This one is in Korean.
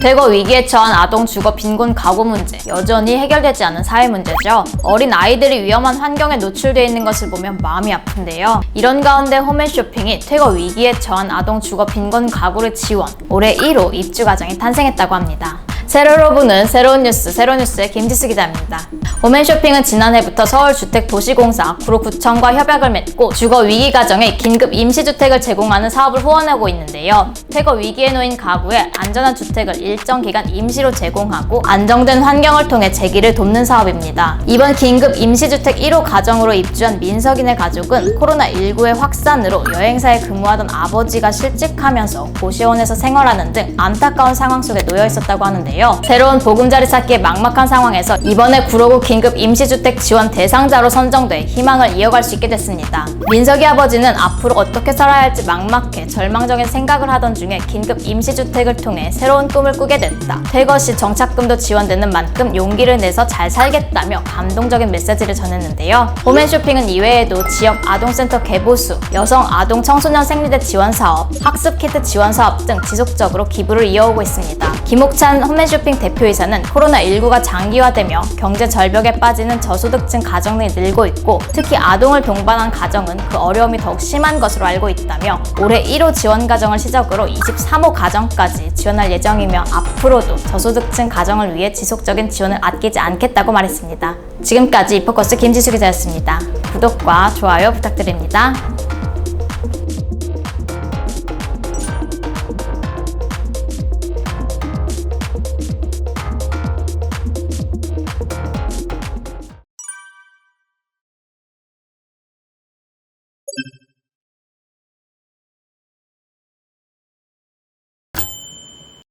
대거 위기에 처한 아동 주거 빈곤 가구 문제 여전히 해결되지 않은 사회 문제죠. 어린 아이들이 위험한 환경에 노출되어 있는 것을 보면 마음이 아픈데요. 이런 가운데 홈앤쇼핑이 퇴거 위기에 처한 아동 주거 빈곤 가구를 지원 올해 1호 입주 가정이 탄생했다고 합니다. 세로로 보는 새로운 뉴스, 새로운 뉴스의 김지수 기자입니다. 홈앤쇼핑은 지난해부터 서울주택도시공사 구로구청과 협약을 맺고 주거 위기 가정에 긴급 임시주택을 제공하는 사업을 후원하고 있는데요. 퇴거 위기에 놓인 가구에 안전한 주택을 일정 기간 임시로 제공하고 안정된 환경을 통해 재기를 돕는 사업입니다. 이번 긴급 임시주택 1호 가정으로 입주한 민석인의 가족은 코로나19의 확산으로 여행사에 근무하던 아버지가 실직하면서 고시원에서 생활하는 등 안타까운 상황 속에 놓여 있었다고 하는데요. 새로운 보금자리 찾기의 막막한 상황에서 이번에 구로구 긴급 임시주택 지원 대상자로 선정돼 희망을 이어갈 수 있게 됐습니다. 민석이 아버지는 앞으로 어떻게 살아야 할지 막막해 절망적인 생각을 하던 중에 긴급 임시주택을 통해 새로운 꿈을 꾸게 됐다. 퇴거 시 정착금도 지원되는 만큼 용기를 내서 잘 살겠다며 감동적인 메시지를 전했는데요. 홈앤쇼핑은 이외에도 지역 아동센터 개보수, 여성 아동 청소년 생리대 지원 사업, 학습 키트 지원 사업 등 지속적으로 기부를 이어오고 있습니다. 김옥찬 홈앤쇼핑 대표이사는 코로나19가 장기화되며 경제 절벽에 빠지는 저소득층 가정들이 늘고 있고 특히 아동을 동반한 가정은 그 어려움이 더욱 심한 것으로 알고 있다며 올해 1호 지원 가정을 시작으로 23호 가정까지 지원할 예정이며 앞으로도 저소득층 가정을 위해 지속적인 지원을 아끼지 않겠다고 말했습니다. 지금까지 이포커스 김지수 기자였습니다. 구독과 좋아요 부탁드립니다.